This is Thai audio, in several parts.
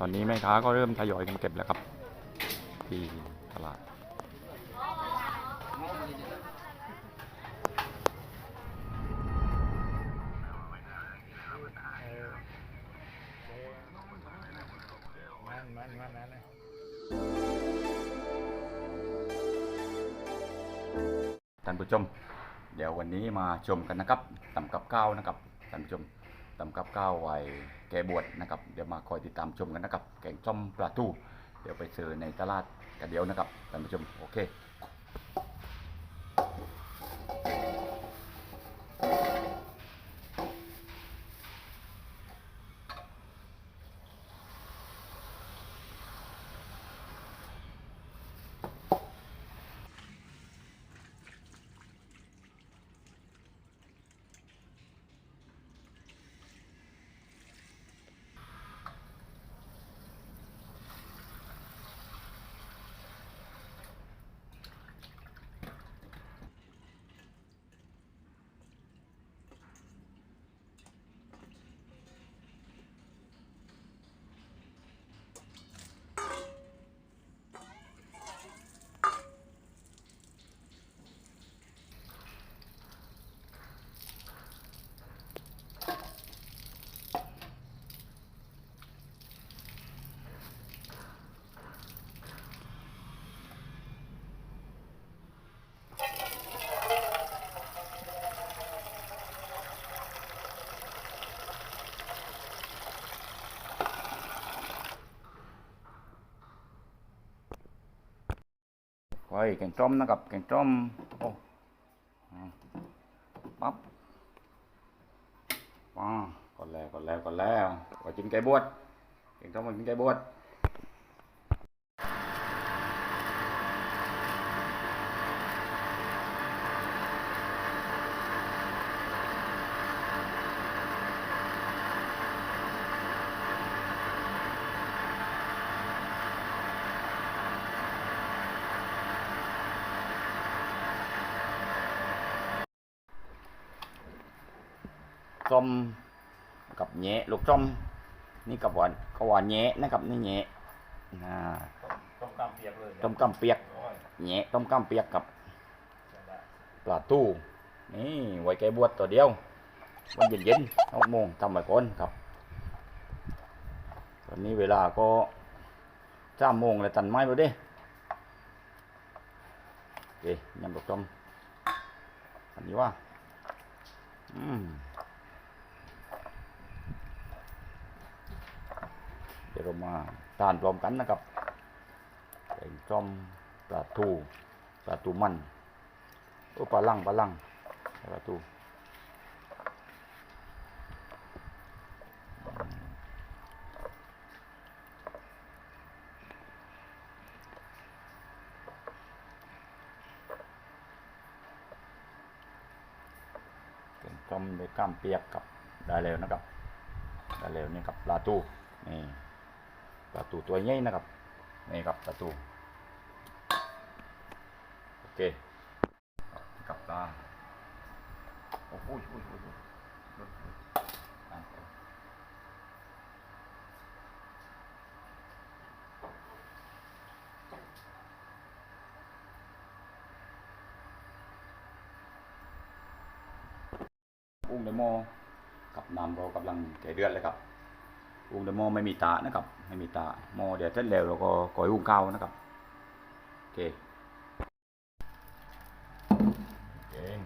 ตอนนี้แม่ค้าก็เริ่มทยอยกันเก็บแล้วครับที่ตลาดท่านผู้ชม เดี๋ยววันนี้มาชมกันนะครับตำกับข้าวนะครับท่านผู้ชมตำกับข้าวไว้ แกบวชนะครับเดี๋ยวมาคอยติดตามชมกันนะครับ แกงส้มปลาทูเดี๋ยวไปซื้อในตลาดกันเดี๋ยวนะครับท่านผู้ชมโอเค แกงส้มนะครับแกงส้มโอ้ปั๊บว้าก่อนแล้วก่อนแล้วก่อนแล้วก็จิ้มไก่บวชแกงส้มมันจิ้มไก่บวช ส้มกับแหนะลูกส้มนี่กับหวานก็หวานแหนะนะครับนี่แหนะอ่าต้มกำเปียกเลยต้มกำเปียกโอ้ยแหนะต้มกำเปียกกับนั่นแหละปลาตู้นี่ไว้แกบวชตัวเดียววันเย็นๆหกโมงทำไว้ก่อนครับตอนนี้เวลาก็สามโมงเลยตันไม้ไปดิโอเคยำดอกจอมอันนี้ว่าอืม ดี๋ยวเรามาทานพร้อมกันนะครับแกงจอมปลาทูปลาทูมันโอ้ปลาลังปลาลังปลาตูเก่งจอมด้วยกล้ามเปียกกับได้แล้วนะครับได้แล้วนี่ครับปลาตูนี่ ปลาตูตัวใหญ่นะครับนี่ครับปลาตูโอเคกับตาโอ้โหโอ้โหโอ้โหอุ้งเดโมกับน้ำเรากำลังแก่เดือนเลยครับ อุ้งเดโมไม่มีตานะครับ ไม่มีตาโมเดี๋ยวเสร็จแล้วเราก็ก่อยอุ้งข้านะครับโอเคเก่ง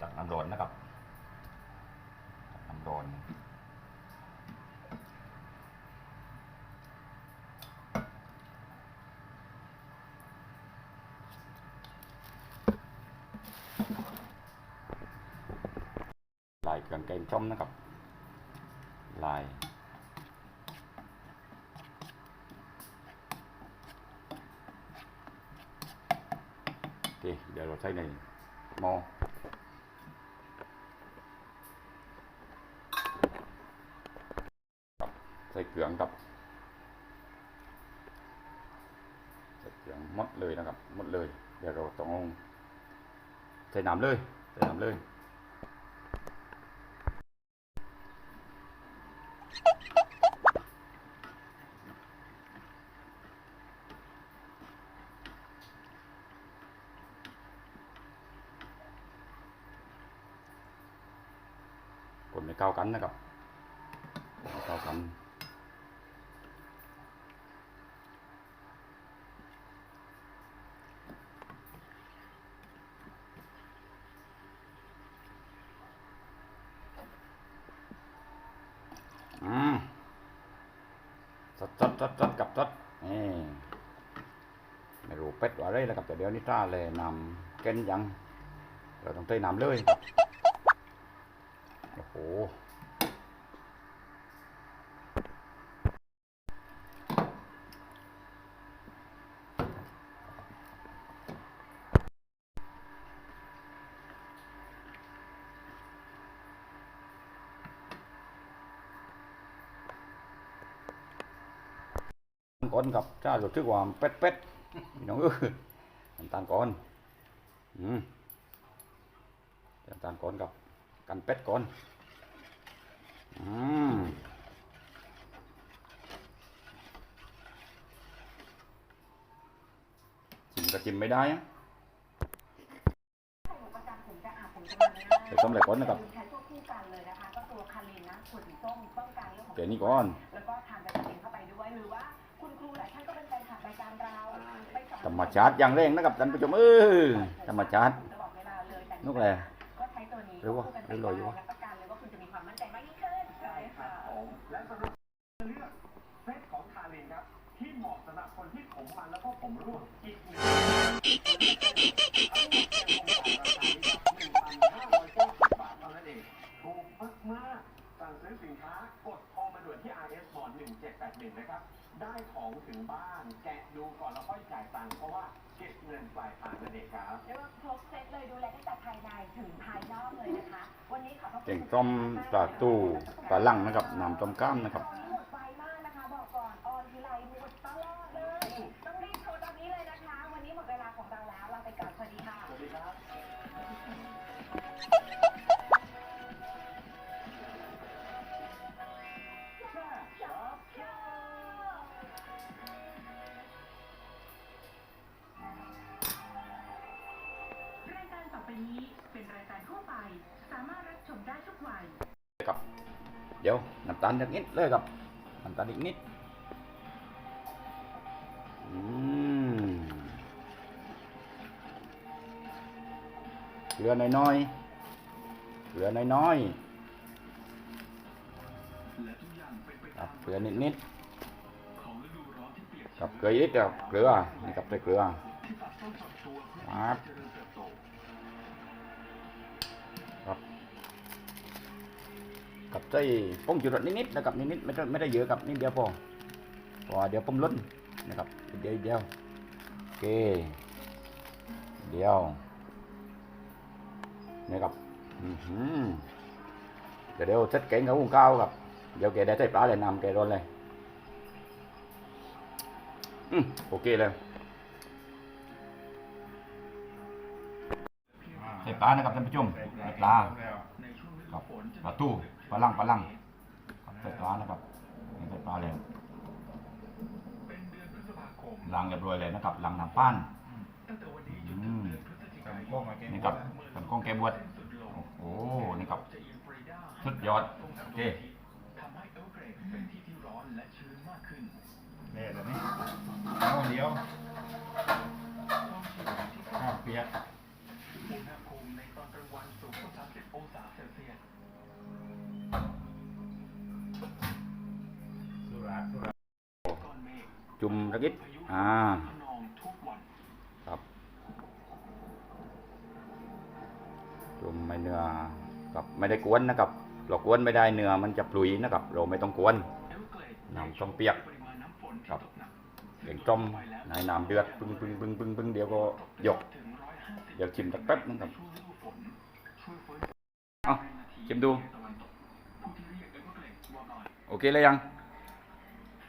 ตักน้ำร้อนนะครับตักน้ำร้อน ลายเครื่องแกงช่อมนะครับ ลายโอเคเดี๋ยวเราใช้ในหม้อใส่เกลืองครับใส่เกลืองหมดเลยนะครับหมดเลย เดี๋ยวเราต้อง ใส่น้ำเลย ใส่น้ำเลย คนไม่เข้ากันนะครับไม่เข้ากัน อืม สดสดสดสดกับสดนี่ไม่รู้เป็ดว่าอะไรแล้วกับแต่เดี๋ยวนี้ตาเลยนำเก้นยัง เราต้องเตะนำเลย โอ้โห ก่อนกับจ้ารู้สึกว่าเป็ดเป็ดพี่น้องเออน้ำตาลก่อนอืมเดี๋ยวตามก่อนกับกันเป็ดก่อนอืมจิ้มก็จิ้มไม่ได้อะเดี๋ยวต้มอะไรก่อนนะครับใส่กันเลยนนะกันเดี๋ยวนี้ก่อนแล้วก็ทานวิตามินเข้าไปด้วยหรือว่า ธรรมชาติอย่างแรงนะครับท่านผู้ชมเออธรรมชาติตลอดเวลาเลยแต่นุกแหละก็ใช้ตัวนี้หรือว่าควบคู่กันไปหรือลอยอยู่วะรับประกันเลยว่าคุณจะมีความมั่นใจมากยิ่งขึ้นใช่ค่ะและสำหรับเลือกเซตของคารินครับที่เหมาะสำหรับคนที่ผมมันแล้วก็ผมร่วงอีกหนึ่ง ได้ของถึงบ้านแกะดูก่อนแล้วค่อยจ่ายตังค์เพราะว่าเก็บเงินปลายทางนั่นเองครับเรียกว่าครบเซตเลยดูแลตั้งแต่ภายในถึงภายนอกเลยนะคะ วันนี้ขอบพระคุณ เก่งต้มปลาตู้ปลาลังนะครับน้ำต้มกล้ามนะครับ ตาลอีกนิดเลยครับน้ำตาลอีกนิดอืมเกลือน้อยๆเกลือน้อยๆครับเกลือนิดๆครับเกลือนิดเดียวเกลือนี่ครับใส่เกลือครับ กับใส่ผงชูรสนิดๆนะครับนิดๆไม่ได้ไม่ได้เยอะครับนิดเดียวพอพราะว่าเดี๋ยวผมล้นนะครับเดียวเดียวโอเคเดียวนี่ครับอื้อหือเดี๋ยวเดี๋ยวเซ็ตแกงกับหุงข้าวครับเดี๋ยวแกได้ใส่ปลาเลยนำแกร้อนเลยอืมโอเคเลยใส่ปลานะครับท่านผู้ชมปลาครับปลาตู้ ปลาลังปลาลังครับใส่ปลานะครับนี่ใส่ปลาเลยล้างเรียบร้อยเลยนะครับล้างน้ำป้านอืมทำกล้องมาเก่งนี่ครับเป็นกล้องแกบวชโอ้โหนี่ครับสุดยอดโอเคเนี่ยเดี๋ยวนี้เอาเดียวข้าวเปียก จุ่มตะกิดอ่าครับ จุ่มไม่เนื้อครับไม่ได้กวนนะครับเรากวนไม่ได้เนื้อมันจะปลุยนะครับ เราไม่ต้องกวนน้ำต้มเปียกครับเก่งต้มในน้ำเดือดปึ้งปึ้งปึ้งปึ้งปึ้งเดี๋ยวก็หยกเดี๋ยวชิมสักแป๊บนึงครับเอาชิมดู โอเคเลยยัง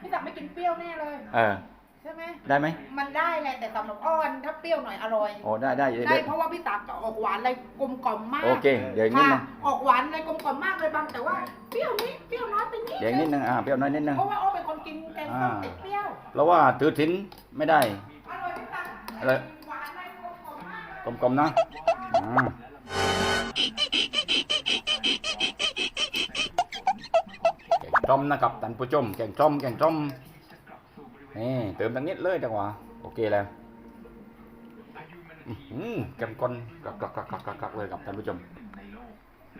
พี่จักรไม่กินเปรี้ยวแน่เลย เออใช่ใช่ไหมได้ไหมมันได้แหละแต่สำหรับอ้อนถ้าเปรี้ยวหน่อยอร่อย โอ้ได้ได้เดี๋ยวได้เดี๋ยวเพราะว่าพี่ตักออกหวานอะไรกลมกล่อมมากโอเค เดี๋ยวอีกนิดค่ะนึงออกหวานอะไรกลมกล่อมมากเลยบางแต่ว่าเปรี้ยวนิดเปรี้ยวน้อยไปนิดเดี๋ยวอีกนิดนึงอ่าเปรี้ยวน้อยนิดนึง เพราะว่าอ้อเป็นคนกินแกงส้มติดเปรี้ยวเพราะว่าถือทิ้นไม่ได้ อร่อยพี่ตักอะไร หวานอะไรกลมกล่อมมากเลยกลมๆนะอ่า แกงส้มนะครับท่านผู้ชมแกงส้มแกงส้มนี่เติมตั้งนิดเลยจังหวะโอเคแล้วอื้อหือแกงก้นกักกักกักกักกักกักเลยครับท่านผู้ชม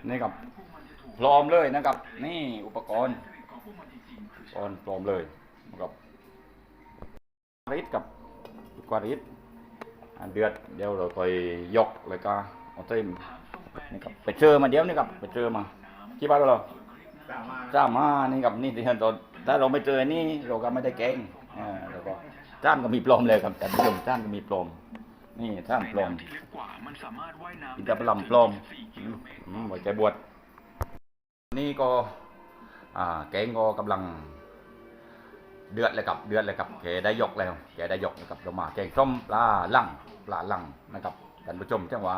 นี่ครับพร้อมเลยนะครับ นี่อุปกรณ์อุปกรณ์พร้อมเลยนะครับริดกับกวาริดอ่าเดือดเดี๋ยวเราค่อยยกเลยก็เอาเต็มนี่ครับไปเจอมาเดี๋ยวนี่ครับไปเจอมากี่บ้าทแล้วเรอ สามารถจ้ามานี่กับนี่ที่เห็นตอนถ้าเราไม่เจอนี่เราก็ไม่ได้แกงอ่าแล้วก็จ้านก็มีปลอมเลยครับแต่ผู้ชมจ้านก็มีปลอม นี่จ้านปลอมอินทผลัมปลอมอืมอืมไว้ใจบวชนี่ก็อ่าแกงก็กำลังเดือดเลยครับเดือดเลยครับแกได้ยกแล้วแกได้ยกนะครับเรามาแกงส้มปลาลังปลาลังนะครับท่านผู้ชมจังหวะ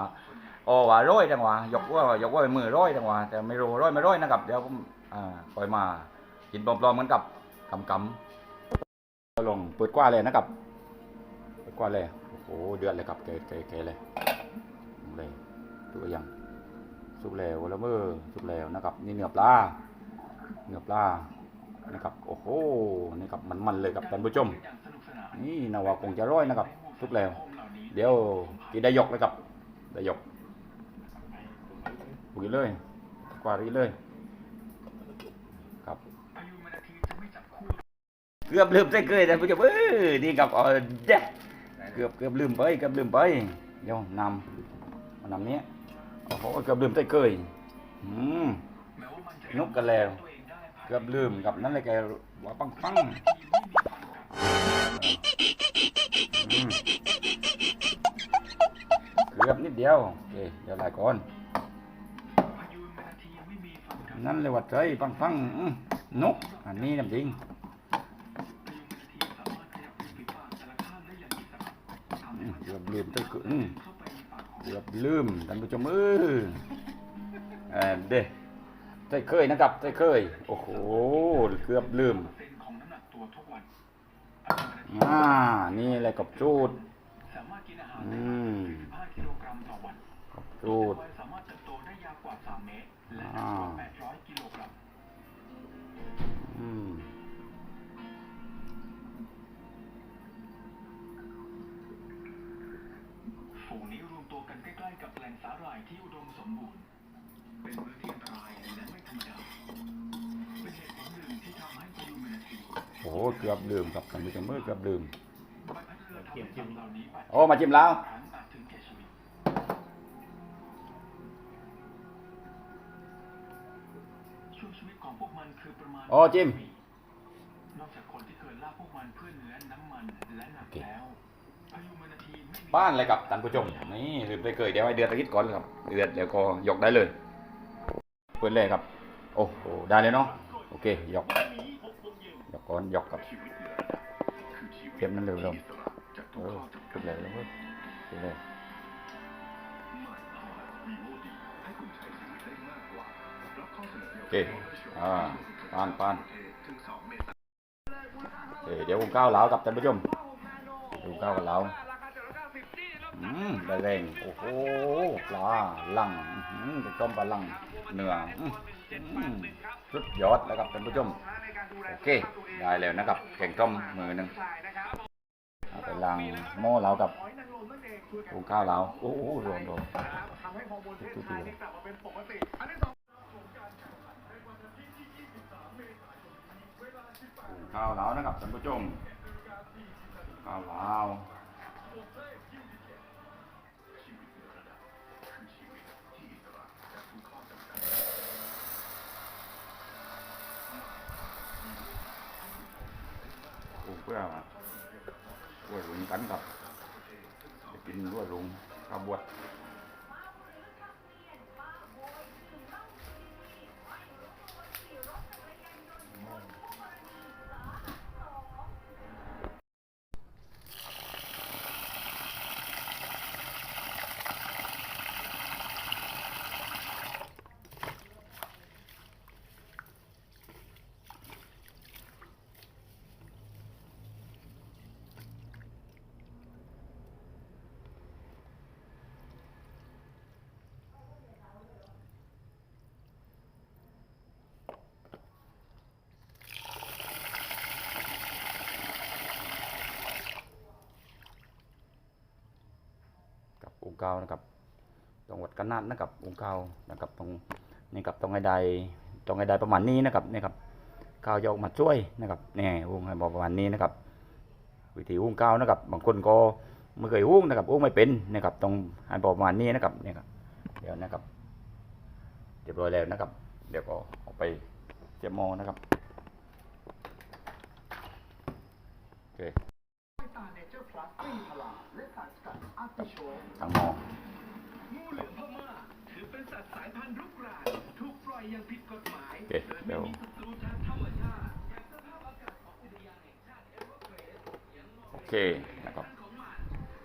โอ้ว่าร้อยจังหวะยกว่ายกว่ามือร้อยจังหวะแต่ไม่รู้ร้อยไม่ร้อยนะครับเดี๋ยวผม อ่าคอยมา กินปลอมๆเหมือนกับกำกำลงเปิดกว้าเลยนะครับ เปิดกว้าเลย โอ้โห เดือดเลยครับแกแกแกเลยเลยตัวอย่างสุกแล้วแล้วเมื่อสุกแล้วนะครับ นี่เนื้อปลา เนื้อปลา นะครับ โอ้โห นี่ครับมันๆเลยครับท่านผู้ชม นี่นาวาคงจะร้อยนะครับทุกแล้ว เดี๋ยวกินได้ยกเลยครับ ได้ยกปุ๋ยเลย กวาดอีเลย เกือบลืมใส่เกยท่ผู้ชมเออนี่ครับเออเด็ดเกือบเกือบลืมไปเกือบลืมไปเดี๋ยวนำมานำเนี้ยโอ้โหเกือบลืมใส่เกยอืมนกกันแล้วเกือบลืมกับนั่นเลยแกว่าปังปังเกือบนิดเดียวโอเคเดี๋ยวหลายก่อนนั่นเลยว่าใจปังปังนกอันนี้น้ำจริงอืมเกือบ ลืมตัวกอืมเกือบลืมท่านผู้ชมเออเออเด้ใจเคยนะครับใจเคย โอ้โห เกือบลืมอ่า นี่อะไรกับจูดอืมกับจูดอ่า ฝูงนี้รวมตัวกันใกล้ๆกับแหล่งสาหร่ายที่อุดมสมบูรณ์ เป็นพื้นที่อันตรายและไม่ธรรมดา เป็นเหตุผลหนึ่งที่ทำให้พายุเมนาทีโอ้โหเกือบลืมครับท่านผู้ชมเมื่อเกือบลืมใบพัดเรือทำให้สัตว์เหล่านี้ไปโอ้มาจิ้มแล้วครั้งอาจถึงแก่ชีวิต ช่วงชีวิตของพวกมันคือประมาณโอ้จิ้มปีนอกจากคนที่เคยล่าพวกมันเพื่อเนื้อน้ำมันและหนักโอเคแล้ว บ้านเลยครับท่านผู้ชมนี่ลืมไปเคยเดี๋ยวให้เดือดตะกิดก่อนเลยครับเดือดเดี๋ยวก็ยกได้เลยเปิดเลยครับ โอ้โหได้เลยเนาะโอเคยกยกก่อนยกครับเก็บนั้นเร็วลงเออขึ้นเลยแล้วเว้ยขึ้นเลยโอเคอ่าปานปานเคเดี๋ยวผมก้าวเหลากับท่านผู้ชมดูก้าวกับเหลา อืมได้แรงโอ้โหปลาลังอืมจะต้มปลาลังเนื้อสุดยอดแล้วครับท่านผู้ชมโอเคได้แล้วนะครับแกงต้มมือหนึ่งเอาไปล้างหม้อเรากับหุงข้าวเราโอ้โหโดนโดนทุกทีเลยหุงข้าวเรานะครับท่านผู้ชมข้าวเราหุงเพื่อด้วยลุงกันกับไปกินด้วหลุงข้าวบวด เก้านะครับตรงหวัดกันนัดนะครับองเก้านะครับตรงนี่ครับตรงไอ้ใดตรงไอ้ใดประมาณนี้นะครับนี่ครับก้าวจะออกมาช่วยนะครับนี่อุ้งให้บอกประมาณนี้นะครับ วิธีอุ้งเก้านะครับ บางคนก็ไม่เคยอุ้งนะครับอุ้งไม่เป็นนะครับต้องให้บอกประมาณนี้นะครับนี่ครับเดี๋ยวนะครับเรียบร้อยแล้วนะครับ เดี๋ยวก็เอาไปเจียมหมอนะครับโอเค ทางหมองูเหลือมพม่าถือเป็นสัตว์สายพันธุ์รุกรานถูกปล่อยอย่างผิดกฎหมายโอเคโดยเดี๋ไม่ยวมีศัตรูทางธรรมชาติอย่างสภาพอากาศของอุทยานแห่งชาติเอเวอร์เกรสยังมองโอเคนะครับของมัน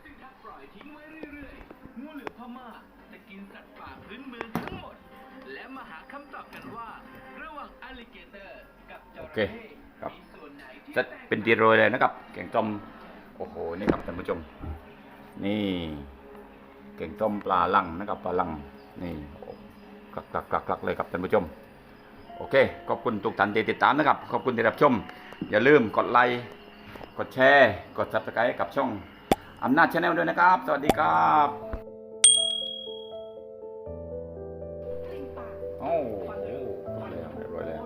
ซึ่งถ้าปล่อยทิ้งไว้เรื่อยๆงูเหลือมพม่าจะกินสัตว์ป่าพื้นเมืองทั้งหมด และมาหาคำตอบกันว่า ระหว่างอลลิเกเตอร์กับจโอระเคเข้ครับมีส่วนไหนที่จะแตกเป็นตีโรยเลยนะครับ แกงต้มโอ้โห นี่ครับท่านผู้ชม นี่แกงต้มปลาลังนะครับปลาลังนี่กลักกลักกลักกลักเลยครับท่านผู้ชม โอเค ขอบคุณทุกท่านที่ติดตามนะครับ ขอบคุณที่รับชม อย่าลืมกดไลค์กดแชร์กด subscribe กับช่องอำนาจชาแนลด้วยนะครับ สวัสดีครับโอ้โหเรียบร้อยแล้วร้อยแล้ว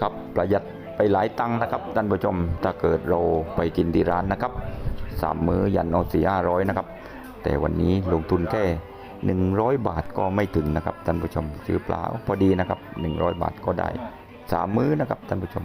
ครับประหยัด ไปหลายตังค์นะครับท่านผู้ชมถ้าเกิดเราไปกินที่ร้านนะครับสามมื้อยันเอาสี่ห้าร้อยนะครับ แต่วันนี้ลงทุนแค่หนึ่งร้อยบาทก็ไม่ถึงนะครับท่านผู้ชมซื้อปลาพอดีนะครับหนึ่งร้อยบาทก็ได้สามมื้อนะครับท่านผู้ชม